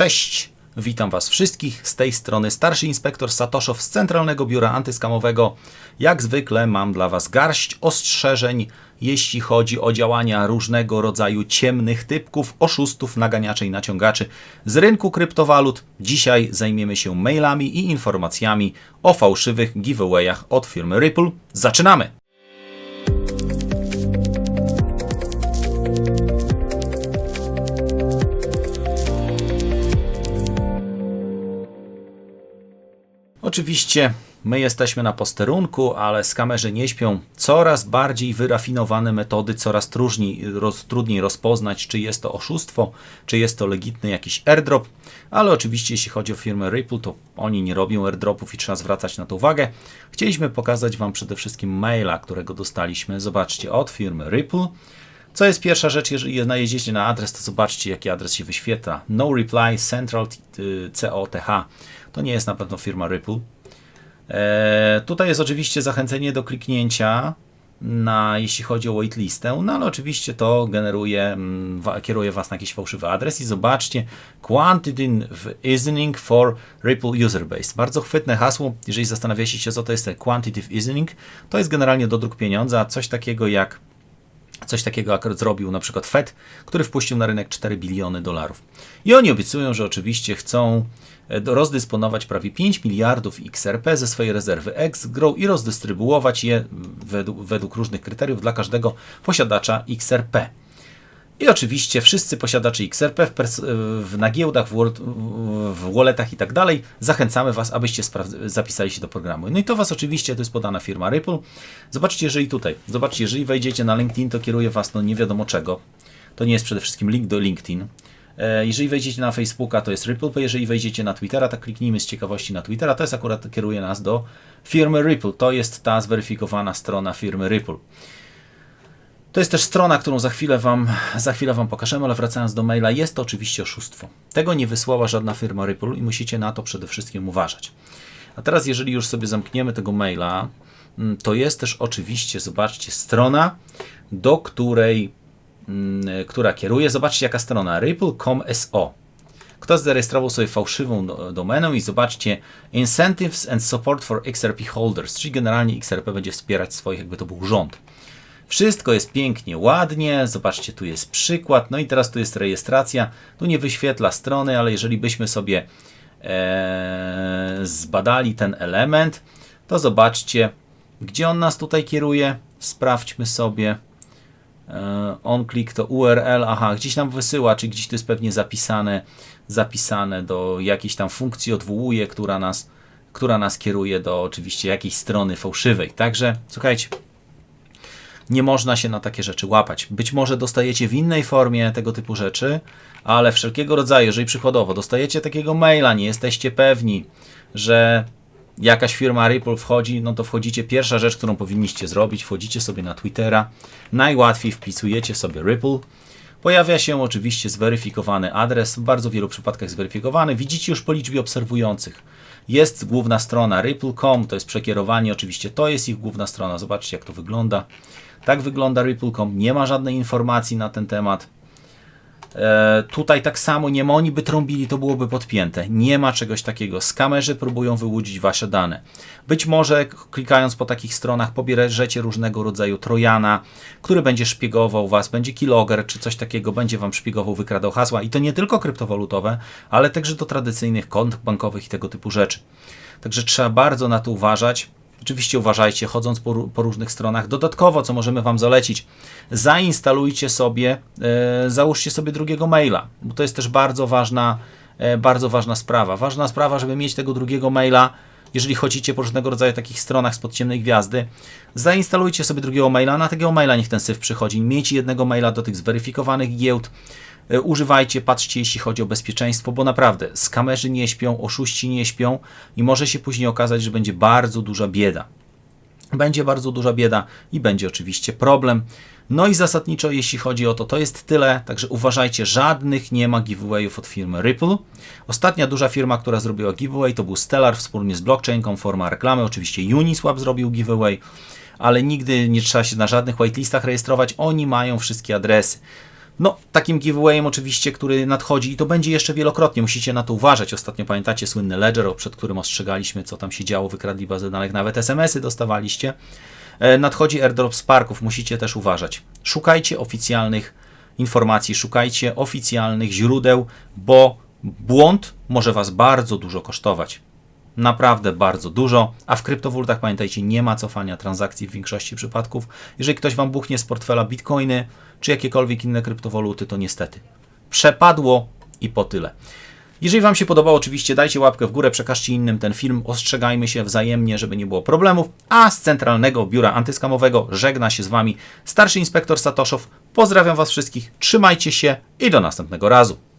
Cześć! Witam Was wszystkich z tej strony starszy inspektor Satoszow z Centralnego Biura Antyskamowego. Jak zwykle mam dla Was garść ostrzeżeń, jeśli chodzi o działania różnego rodzaju ciemnych typków, oszustów, naganiaczy i naciągaczy z rynku kryptowalut. Dzisiaj zajmiemy się mailami i informacjami o fałszywych giveawayach od firmy Ripple. Zaczynamy! Oczywiście my jesteśmy na posterunku, ale skamerzy nie śpią. Coraz bardziej wyrafinowane metody, coraz trudniej, roz, trudniej rozpoznać, czy jest to oszustwo, czy jest to legitny jakiś airdrop. Ale oczywiście, jeśli chodzi o firmę Ripple, to oni nie robią airdropów i trzeba zwracać na to uwagę. Chcieliśmy pokazać Wam przede wszystkim maila, którego dostaliśmy. Zobaczcie, od firmy Ripple. Co jest pierwsza rzecz, jeżeli najedziecie na adres, to zobaczcie, jaki adres się wyświetla. No reply central COTH. To nie jest na pewno firma Ripple. E, tutaj jest oczywiście zachęcenie do kliknięcia na, jeśli chodzi o waitlistę, no ale oczywiście to generuje, mm, kieruje Was na jakiś fałszywy adres i zobaczcie Quantitative Easing for Ripple User Base. Bardzo chwytne hasło, jeżeli zastanawiacie się, co to jest Quantitative Easing, to jest generalnie dodruk pieniądza, coś takiego jak Coś takiego zrobił na przykład Fed, który wpuścił na rynek 4 biliony dolarów. I oni obiecują, że oczywiście chcą e, rozdysponować prawie 5 miliardów XRP ze swojej rezerwy X-Grow i rozdystrybuować je według, według różnych kryteriów dla każdego posiadacza XRP. I oczywiście wszyscy posiadacze XRP w, w, na giełdach, w, w walletach i tak dalej, zachęcamy Was, abyście zapisali się do programu. No i to Was oczywiście, to jest podana firma Ripple. Zobaczcie, jeżeli tutaj, zobaczcie, jeżeli wejdziecie na LinkedIn, to kieruje Was no nie wiadomo czego. To nie jest przede wszystkim link do LinkedIn. E, jeżeli wejdziecie na Facebooka, to jest Ripple, jeżeli wejdziecie na Twittera, to kliknijmy z ciekawości na Twittera, to jest akurat kieruje nas do firmy Ripple. To jest ta zweryfikowana strona firmy Ripple. To jest też strona, którą za chwilę, wam, za chwilę Wam pokażemy, ale wracając do maila, jest to oczywiście oszustwo. Tego nie wysłała żadna firma Ripple i musicie na to przede wszystkim uważać. A teraz, jeżeli już sobie zamkniemy tego maila, mm, to jest też oczywiście, zobaczcie, strona, do której, mm, która kieruje, zobaczcie jaka strona, ripple.com.so. Ktoś zarejestrował sobie fałszywą domenę i zobaczcie Incentives and Support for XRP Holders, czyli generalnie XRP będzie wspierać swoich, jakby to był rząd. Wszystko jest pięknie, ładnie. Zobaczcie, tu jest przykład. No i teraz tu jest rejestracja. Tu nie wyświetla strony, ale jeżeli byśmy sobie e, zbadali ten element, to zobaczcie, gdzie on nas tutaj kieruje. Sprawdźmy sobie. E, on klik to URL, aha, gdzieś nam wysyła, czy gdzieś to jest pewnie zapisane, zapisane do jakiejś tam funkcji, odwołuje, która nas, która nas kieruje do oczywiście jakiejś strony fałszywej. Także słuchajcie, nie można się na takie rzeczy łapać. Być może dostajecie w innej formie tego typu rzeczy, ale wszelkiego rodzaju, jeżeli przykładowo dostajecie takiego maila, nie jesteście pewni, że jakaś firma Ripple wchodzi, no to wchodzicie, pierwsza rzecz, którą powinniście zrobić, wchodzicie sobie na Twittera, najłatwiej wpisujecie sobie Ripple, Pojawia się oczywiście zweryfikowany adres, w bardzo wielu przypadkach zweryfikowany. Widzicie już po liczbie obserwujących. Jest główna strona ripple.com, to jest przekierowanie, oczywiście to jest ich główna strona. Zobaczcie jak to wygląda. Tak wygląda Ripple.com, nie ma żadnej informacji na ten temat. E, tutaj tak samo nie ma, oni by trąbili, to byłoby podpięte. Nie ma czegoś takiego. Skamerzy próbują wyłudzić wasze dane. Być może klikając po takich stronach pobierzecie różnego rodzaju trojana, który będzie szpiegował was, będzie kiloger czy coś takiego, będzie wam szpiegował, wykradał hasła i to nie tylko kryptowalutowe, ale także do tradycyjnych kont bankowych i tego typu rzeczy. Także trzeba bardzo na to uważać. Oczywiście uważajcie, chodząc po, po, różnych stronach. Dodatkowo, co możemy Wam zalecić, zainstalujcie sobie, e, załóżcie sobie drugiego maila, bo to jest też bardzo ważna, e, bardzo ważna sprawa. Ważna sprawa, żeby mieć tego drugiego maila, jeżeli chodzicie po różnego rodzaju takich stronach spod ciemnej gwiazdy, zainstalujcie sobie drugiego maila, na takiego maila niech ten syf przychodzi. Miejcie jednego maila do tych zweryfikowanych giełd, używajcie, patrzcie jeśli chodzi o bezpieczeństwo, bo naprawdę skamerzy nie śpią, oszuści nie śpią i może się później okazać, że będzie bardzo duża bieda. Będzie bardzo duża bieda i będzie oczywiście problem. No i zasadniczo, jeśli chodzi o to, to jest tyle. Także uważajcie, żadnych nie ma giveawayów od firmy Ripple. Ostatnia duża firma, która zrobiła giveaway, to był Stellar wspólnie z Blockchain, forma reklamy. Oczywiście Uniswap zrobił giveaway, ale nigdy nie trzeba się na żadnych whitelistach rejestrować. Oni mają wszystkie adresy. No, takim giveawayem oczywiście, który nadchodzi i to będzie jeszcze wielokrotnie, musicie na to uważać. Ostatnio pamiętacie słynny Ledger, przed którym ostrzegaliśmy, co tam się działo, wykradli bazę danych, nawet SMS-y dostawaliście. E, Nadchodzi airdrop z parków, musicie też uważać. Szukajcie oficjalnych informacji, szukajcie oficjalnych źródeł, bo błąd może Was bardzo dużo kosztować. Naprawdę bardzo dużo, a w kryptowalutach pamiętajcie, nie ma cofania transakcji w większości przypadków. Jeżeli ktoś Wam buchnie z portfela bitcoiny czy jakiekolwiek inne kryptowaluty, to niestety przepadło i po tyle. Jeżeli Wam się podobało, oczywiście dajcie łapkę w górę, przekażcie innym ten film, ostrzegajmy się wzajemnie, żeby nie było problemów. A z Centralnego Biura Antyskamowego żegna się z Wami starszy inspektor Satoszow. Pozdrawiam Was wszystkich, trzymajcie się i do następnego razu.